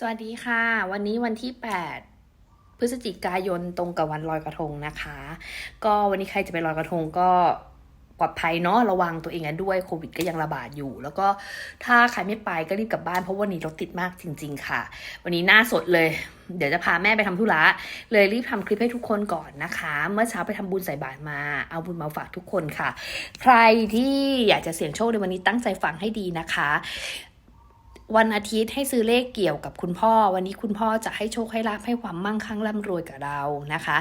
สวัสดีค่ะ วันนี้วันที่ 8 พฤศจิกายนตรงกับวันลอยกระทงนะคะ ก็วันนี้ใครจะไปลอยกระทงก็ปลอดภัยเนาะระวังตัวเองกันด้วยโควิดก็ยังระบาดอยู่ แล้วก็ถ้าใครไม่ไปก็รีบกลับบ้านเพราะวันนี้รถติดมากจริง ๆ ค่ะ วันนี้หน้าสดเลย เดี๋ยวจะพาแม่ไปทำธุระเลยรีบทำคลิปให้ทุกคนก่อนนะคะ เมื่อเช้าไปทำบุญใส่บาตรมา เอาบุญมาฝากทุกคนค่ะ ใครที่อยากจะเสี่ยงโชคในวันนี้ตั้งใจฟังให้ดีนะคะ วันอาทิตย์ให้ซื้อเลขเกี่ยวกับคุณพ่อ วันนี้คุณพ่อจะให้โชคให้ลาภให้ความมั่งคั่งร่ำรวยกับเรานะคะ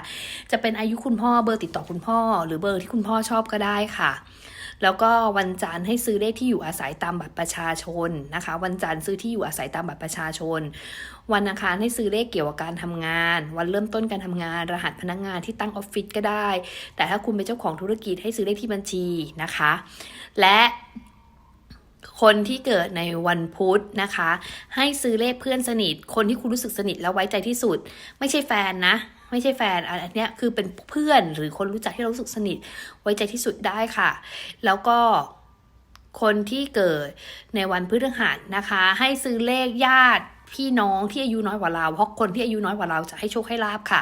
จะเป็นอายุคุณพ่อเบอร์ติดต่อคุณพ่อ หรือเบอร์ที่คุณพ่อชอบก็ได้ค่ะ แล้วก็วันจันทร์ให้ซื้อเลขที่อยู่อาศัยตามบัตรประชาชนนะคะ วันจันทร์ซื้อที่อยู่อาศัยตามบัตรประชาชน วันอังคารให้ซื้อเลขเกี่ยวกับการทำงาน วันเริ่มต้นการทำงาน รหัสพนักงานที่ตั้งออฟฟิศก็ได้ แต่ถ้าคุณเป็นเจ้าของธุรกิจให้ซื้อเลขที่บัญชีนะคะ และ คนที่เกิดในวันพุธนะคะ ให้ซื้อเลขเพื่อนสนิท คนที่คุณรู้สึกสนิทแล้วไว้ใจที่สุด ไม่ใช่แฟนนะ ไม่ใช่แฟนอันเนี้ยคือเป็นเพื่อนหรือคนรู้จักที่เรารู้สึกสนิท ไว้ใจที่สุดได้ค่ะ แล้วก็คนที่เกิดในวันพฤหัสนะคะ ให้ซื้อเลขญาติ พี่น้องที่อายุน้อยกว่าเราเพราะคนที่อายุน้อยกว่าเราจะให้โชคให้ลาบค่ะ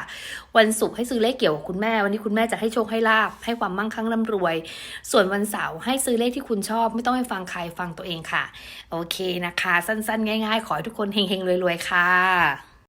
วันศุกร์ให้ซื้อเลขเกี่ยวกับคุณแม่ วันนี้คุณแม่จะให้โชคให้ลาบให้ความมั่งคั่งร่ำรวย ส่วนวันเสาร์ให้ซื้อเลขที่คุณชอบ ไม่ต้องไปฟังใครฟังตัวเองค่ะ โอเคนะคะ สั้นๆ ง่าย ๆ ขอให้ทุกคนเฮงๆรวยๆค่ะ